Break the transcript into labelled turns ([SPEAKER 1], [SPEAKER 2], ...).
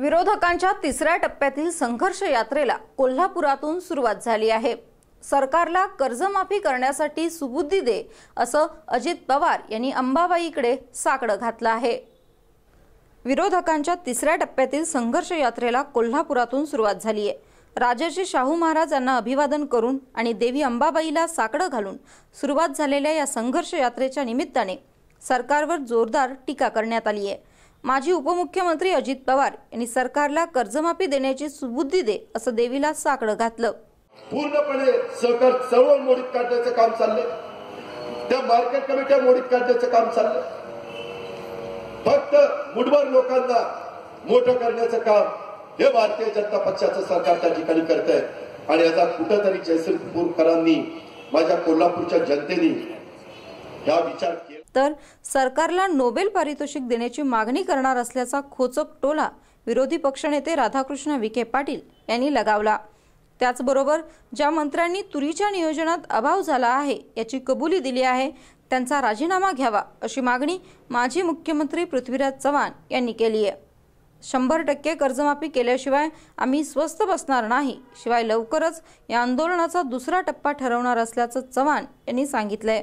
[SPEAKER 1] विरोधकांच्या तिसऱ्या टप्प्यातील संघर्ष यात्रेला कोल्हापुरातून सुरुवात झाली आहे. सरकारला कर्जमाफी करण्यासाठी सुबुद्धी दे असं अजित पवार यांनी अंबाबाईकडे साकडं घातलं आहे. विरोधकांच्या तिसऱ्या टप्प्यातील संघर्ष यात्रेला कोल्हापुरातून सुरुवात झाली आहे. राजाजी शाहू महाराज यांना अभिवादन करून आणि देवी अंबाबाईला साकडं घालून सुरुवात झालेल्या या संघर्ष यात्रेच्या निमित्ताने सरकारवर जोरदार टीका करण्यात आली आहे. माजी उपमुख्यमंत्री अजित पवार यांनी सरकारला कर्जमाफी देण्याची सुबुद्धी दे असं देवीला साकडं घातलं.
[SPEAKER 2] पूर्णपणे सहकार चळवळ मोडीत काढण्याचं काम चाललंय. त्या मार्केट कमिट्या मोडीत काढण्याचं काम चाललंय. फक्त मुठभर लोकांना मोठं करण्याचं काम हे भारतीय जनता पक्षाचं सरकार त्या ठिकाणी करत आहे आणि याचा कुठंतरी जयसिंगपूरकरांनी माझ्या कोल्हापूरच्या जनतेने हा विचार केला.
[SPEAKER 1] तर सरकारला नोबेल पारितोषिक देण्याची मागणी करणार असल्याचा खोचक टोला विरोधी पक्षनेते राधाकृष्ण विखे पाटील यांनी लगावला. त्याचबरोबर ज्या मंत्र्यांनी तुरीच्या नियोजनात अभाव झाला आहे याची कबुली दिली आहे त्यांचा राजीनामा घ्यावा अशी मागणी माजी मुख्यमंत्री पृथ्वीराज चव्हाण यांनी केली आहे. शंभर टक्के कर्जमाफी केल्याशिवाय आम्ही स्वस्थ बसणार नाही शिवाय लवकरच या आंदोलनाचा दुसरा टप्पा ठरवणार असल्याचं चव्हाण यांनी सांगितलंय.